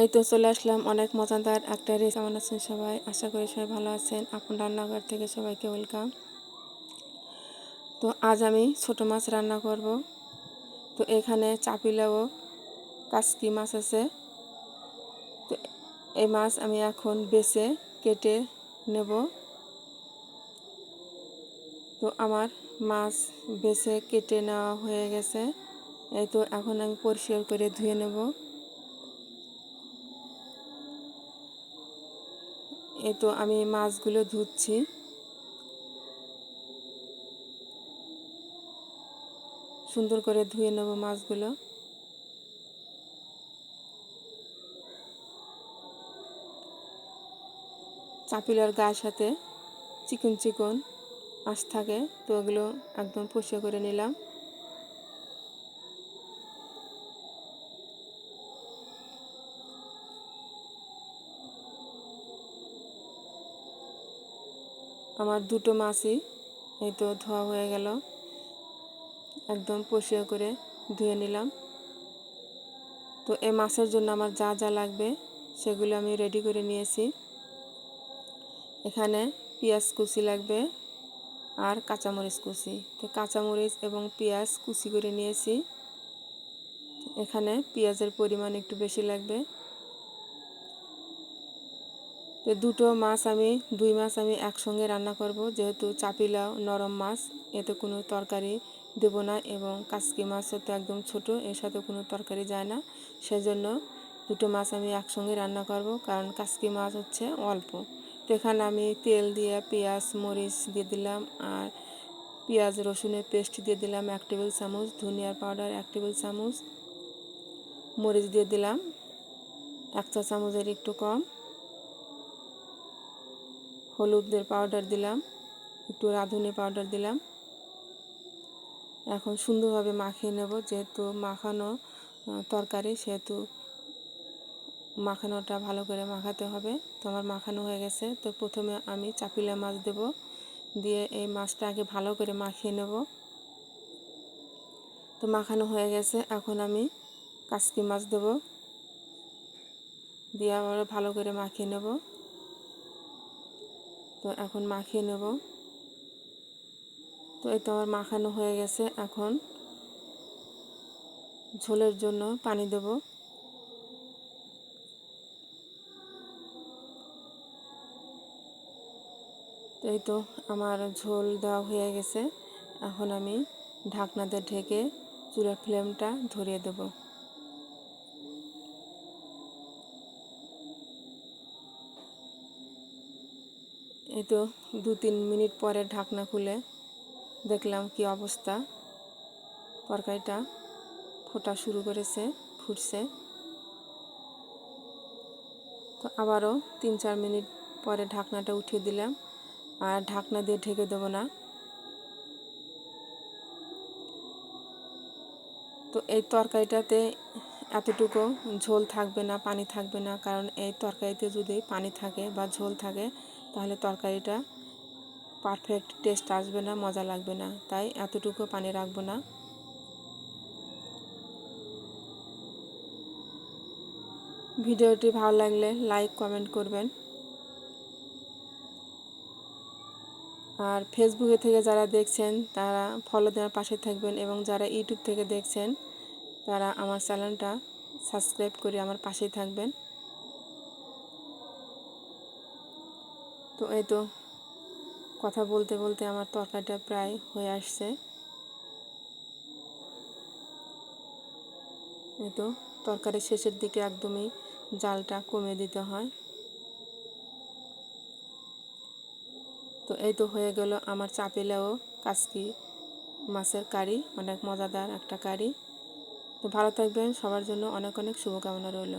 এই তো চলে আসলাম অনেক মজাদার একটা রেস কেমন আছেন সবাই? আশা করি সবাই ভালো আছেন। আপন রান্নাঘর থেকে সবাইকে ওয়েলকাম তো আজ আমি ছোট মাছ রান্না করব। তো এখানে চাপিলাও কাসকি মাছ আছে। তো এই মাছ আমি এখন বেছে কেটে নেব। তো আমার মাছ বেছে কেটে নেওয়া হয়ে গেছে। এই তো এখন আমি পরিষ্কার করে ধুয়ে নেব। এই তো আমি মাছগুলো ধুচ্ছি। সুন্দর করে ধুয়ে নেব মাছগুলো। চাপিলার গায়ের সাথে চিকন চিকন আঁশ থাকে, তো ওগুলো একদম পরিষ্কার করে নিলাম। আমার দুটো মাছই এই তো ধোয়া হয়ে গেল। একদম পরিষ্কার করে ধুয়ে নিলাম। তো এই মাছের জন্য আমার যা যা লাগবে, সেগুলো আমি রেডি করে নিয়েছি। এখানে পেঁয়াজ কুচি লাগবে আর কাঁচামরিচ কুচি। তো কাঁচামরিচ এবং পেঁয়াজ কুচি করে নিয়েছি। এখানে পেঁয়াজের পরিমাণ একটু বেশি লাগবে। তো দুটো মাছ আমি, দুই মাছ আমি একসঙ্গে রান্না করব। যেহেতু চাপিলাও নরম মাছ, এতে কোনো তরকারি দেব না এবং কাসকি মাছ তো একদম ছোট, এর সাথে কোনো তরকারি যায় না। সেজন্য দুটো মাছ আমি একসঙ্গে রান্না করব, কারণ কাসকি মাছ হচ্ছে অল্প। তো এখানে আমি তেল দিয়ে পেঁয়াজ, মরিচ দিয়ে দিলাম আর পেঁয়াজ, রসুনের পেস্ট দিয়ে দিলাম এক টেবিল চামচ, ধনিয়ার পাউডার এক টেবিল চামচ, মরিচ দিয়ে দিলাম, এক চা চামচের একটু কম। হলুদের পাউডার দিলাম, একটু রাঁধুনি পাউডার দিলাম। এখন সুন্দরভাবে মাখিয়ে নেব, যেহেতু মাখানো তরকারি, সেহেতু মাখানোটা ভালো করে মাখাতে হবে। তো আমার মাখানো হয়ে গেছে। তো প্রথমে আমি চাপিলা মাছ দেব, দিয়ে এই মাছটা আগে ভালো করে মাখিয়ে নেব। তো মাখানো হয়ে গেছে। এখন আমি কাসকি মাছ দেব, দিয়ে আবার ভালো করে মাখিয়ে নেব। তো এখন মাখিয়ে নেব। তো এই তো আমার মাখানো হয়ে গেছে। এখন ঝোলের জন্য পানি দেব। এই তো আমার ঝোল দেওয়া হয়ে গেছে। এখন আমি ঢাকনাতে ঢেকে চুলার ফ্লেমটা ধরিয়ে দেবো। এই তো দু তিন মিনিট পরে ঢাকনা খুলে দেখলাম কি অবস্থা। তরকারিটা ফোটা শুরু করেছে, ফুটছে। তো আবারও তিন চার মিনিট পরে ঢাকনাটা উঠিয়ে দিলাম। আর ঢাকনা দিয়ে ঢেকে দেবো না। তো এই তরকারিটাতে এতটুকু ঝোল থাকবে না, পানি থাকবে না। কারণ এই তরকারিতে যদি পানি থাকে বা ঝোল থাকে তাহলে তরকারিটা পারফেক্ট টেস্ট আসবে না, মজা লাগবে না। তাই এতটুকু পানি রাখব না। ভিডিওটি ভালো লাগলে লাইক কমেন্ট করবেন। আর ফেসবুকে থেকে যারা দেখছেন, তারা ফলো দেওয়ার পাশে থাকবেন এবং যারা ইউটিউব থেকে দেখছেন, তারা আমার চ্যানেলটা সাবস্ক্রাইব করে আমার পাশেই থাকবেন। তো এই তো কথা বলতে বলতে আমার তরকারিটা প্রায় হয়ে আসছে। এই তো তরকারি শেষের দিকে একদমই জালটা কমে দিতে হয়। তো এই তো হয়ে গেল আমার চাপেলেও কাসকি মাছের কারি, অনেক মজাদার একটা কারি। তো ভালো থাকবেন, সবার জন্য অনেক অনেক শুভকামনা রইল।